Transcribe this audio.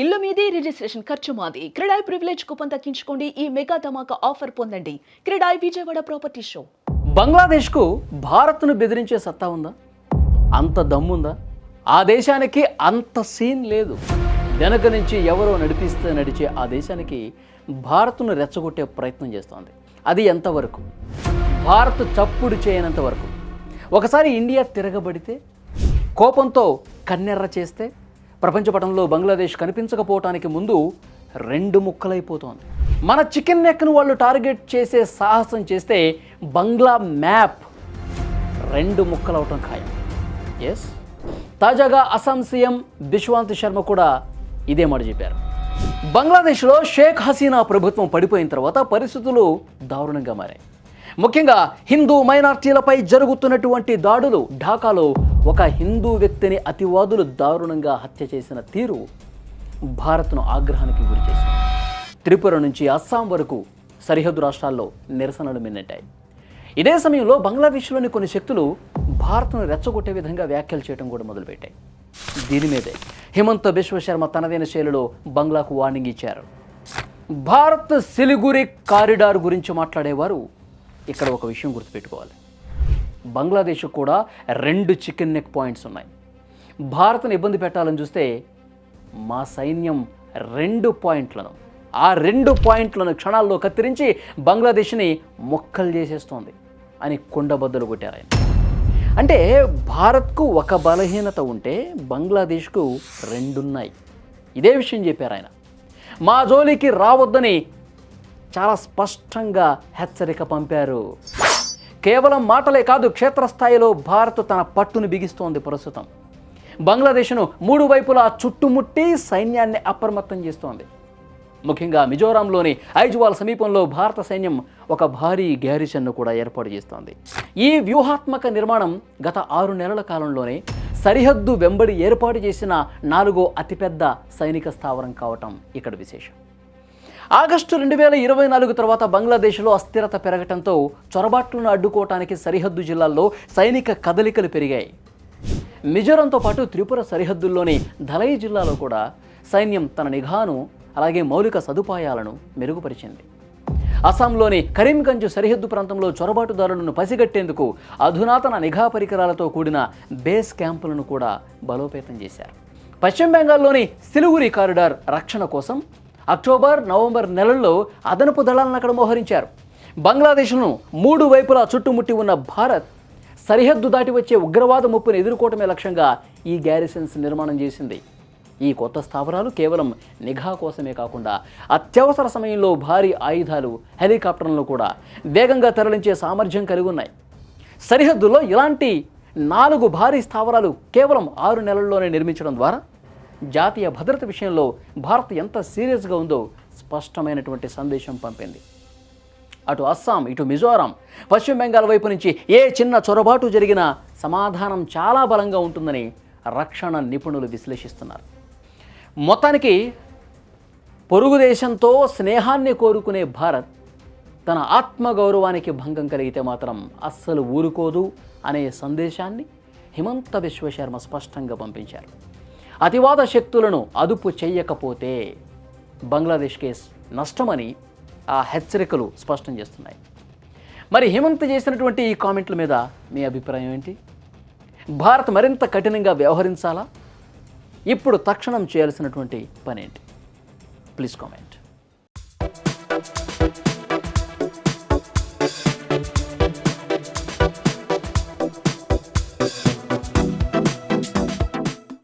ఇల్లు మీది రిజిస్ట్రేషన్ ఖర్చు మాది. క్రెడాయ్ ప్రివిలేజ్ కూపన్ తగ్గించుకోండి ఈ మెగా ధమాకా ఆఫర్ పొందండి. CREDAI Vijayawada property show. బంగ్లాదేశ్కు భారత్ను బెదిరించే సత్తా ఉందా? అంత దమ్ముందా? ఆ దేశానికి అంత సీన్ లేదు. వెనక నుంచి ఎవరో నడిపిస్తే నడిచే ఆ దేశానికి భారత్ను రెచ్చగొట్టే ప్రయత్నం చేస్తోంది. అది ఎంతవరకు? భారత్ చప్పుడు చేయనంత వరకు. ఒకసారి ఇండియా తిరగబడితే కోపంతో కన్నెర్ర చేస్తే ప్రపంచపటంలో బంగ్లాదేశ్ కనిపించకపోవటానికి ముందు రెండు ముక్కలైపోతోంది. మన చికెన్ నెక్ను వాళ్ళు టార్గెట్ చేసే సాహసం చేస్తే బంగ్లా మ్యాప్ రెండు ముక్కలవటం ఖాయం. ఎస్ తాజాగా అస్సాం సీఎం బిశ్వాంత్ శర్మ కూడా ఇదే మాట చెప్పారు. బంగ్లాదేశ్లో షేక్ హసీనా ప్రభుత్వం పడిపోయిన తర్వాత పరిస్థితులు దారుణంగా మారాయి. ముఖ్యంగా హిందూ మైనార్టీలపై జరుగుతున్నటువంటి దాడులు ఢాకాలో ఒక హిందూ వ్యక్తిని అతివాదులు దారుణంగా హత్య చేసిన తీరు భారత్ను ఆగ్రహానికి గురిచేసింది త్రిపుర నుంచి అస్సాం వరకు సరిహద్దు రాష్ట్రాల్లో నిరసనలు మిన్నెట్టాయి ఇదే సమయంలో బంగ్లాదేశ్లోని కొన్ని శక్తులు భారత్ను రెచ్చగొట్టే విధంగా వ్యాఖ్యలు చేయడం కూడా మొదలుపెట్టాయి. దీని మీదే హిమంత బిశ్వశర్మ తనదైన శైలిలో బంగ్లాకు వార్నింగ్ ఇచ్చారు. భారత్ సిలిగురి కారిడార్ గురించి మాట్లాడేవారు. ఇక్కడ ఒక విషయం గుర్తుపెట్టుకోవాలి. బంగ్లాదేశ్ కూడా రెండు చికెన్ నెక్ పాయింట్స్ ఉన్నాయి. భారత్ను ఇబ్బంది పెట్టాలని చూస్తే మా సైన్యం రెండు పాయింట్లను ఆ రెండు పాయింట్లను క్షణాల్లో కత్తిరించి బంగ్లాదేశ్ని మొక్కలు చేసేస్తోంది అని కుండబద్దలు కొట్టారు ఆయన. అంటే భారత్కు ఒక బలహీనత ఉంటే బంగ్లాదేశ్కు రెండున్నాయి. ఇదే విషయం చెప్పారు ఆయన. మా జోలికి రావద్దని చాలా స్పష్టంగా హెచ్చరిక పంపారు కేవలం మాటలే కాదు క్షేత్రస్థాయిలో భారత్ తన పట్టును బిగిస్తోంది ప్రస్తుతం. బంగ్లాదేశ్ను మూడు వైపులా చుట్టుముట్టి సైన్యాన్ని అప్రమత్తం చేస్తోంది. ముఖ్యంగా మిజోరాంలోని ఐజ్వాల్ సమీపంలో భారత సైన్యం ఒక భారీ గ్యారిసన్ను కూడా ఏర్పాటు చేస్తోంది. ఈ వ్యూహాత్మక నిర్మాణం గత ఆరు నెలల కాలంలోనే సరిహద్దు వెంబడి ఏర్పాటు చేసిన నాలుగో అతిపెద్ద సైనిక స్థావరం కావటం ఇక్కడ విశేషం. ఆగస్టు రెండు వేల ఇరవై నాలుగు తర్వాత బంగ్లాదేశ్లో అస్థిరత పెరగటంతో చొరబాట్లను అడ్డుకోవటానికి సరిహద్దు జిల్లాల్లో సైనిక కదలికలు పెరిగాయి. మిజోరంతో పాటు త్రిపుర సరిహద్దుల్లోని ధలై జిల్లాలో కూడా సైన్యం తన నిఘాను అలాగే మౌలిక సదుపాయాలను మెరుగుపరిచింది. అస్సాంలోని కరీంగంజ్ సరిహద్దు ప్రాంతంలో చొరబాటుదారులను పసిగట్టేందుకు అధునాతన నిఘా పరికరాలతో కూడిన బేస్ క్యాంపులను కూడా బలోపేతం చేశారు. పశ్చిమ బెంగాల్లోని సిలుగురి కారిడార్ రక్షణ కోసం అక్టోబర్ నవంబర్ నెలల్లో అదనపు దళాలను అక్కడ మోహరించారు. బంగ్లాదేశ్ను మూడు వైపులా చుట్టుముట్టి ఉన్న భారత్ సరిహద్దు దాటి వచ్చే ఉగ్రవాద ముప్పును ఎదుర్కోవటమే లక్ష్యంగా ఈ గ్యారిసన్స్ నిర్మాణం చేసింది. ఈ కొత్త స్థావరాలు కేవలం నిఘా కోసమే కాకుండా అత్యవసర సమయంలో భారీ ఆయుధాలు హెలికాప్టర్లను కూడా వేగంగా తరలించే సామర్థ్యం కలిగి ఉన్నాయి. సరిహద్దులో ఇలాంటి నాలుగు భారీ స్థావరాలు కేవలం ఆరు నెలల్లోనే నిర్మించడం ద్వారా జాతీయ భద్రత విషయంలో భారత్ ఎంత సీరియస్గా ఉందో స్పష్టమైనటువంటి సందేశం పంపింది. అటు అస్సాం ఇటు మిజోరాం పశ్చిమ బెంగాల్ వైపు నుంచి ఏ చిన్న చొరబాటు జరిగినా సమాధానం చాలా బలంగా ఉంటుందని రక్షణ నిపుణులు విశ్లేషిస్తున్నారు. మొత్తానికి పొరుగు దేశంతో స్నేహాన్ని కోరుకునే భారత్ తన ఆత్మగౌరవానికి భంగం కలిగితే మాత్రం అస్సలు ఊరుకోదు అనే సందేశాన్ని హిమంత విశ్వశర్మ స్పష్టంగా పంపించారు. అతివాద శక్తులను అదుపు చెయ్యకపోతే బంగ్లాదేశ్ కేసు నష్టమని ఆ హెచ్చరికలు స్పష్టం చేస్తున్నాయి. మరి హిమంత్ చేసినటువంటి ఈ కామెంట్ల మీద మీ అభిప్రాయం ఏంటి? భారత్ మరింత కఠినంగా వ్యవహరించాలా? ఇప్పుడు తక్షణం చేయాల్సినటువంటి పనేంటి? Please comment.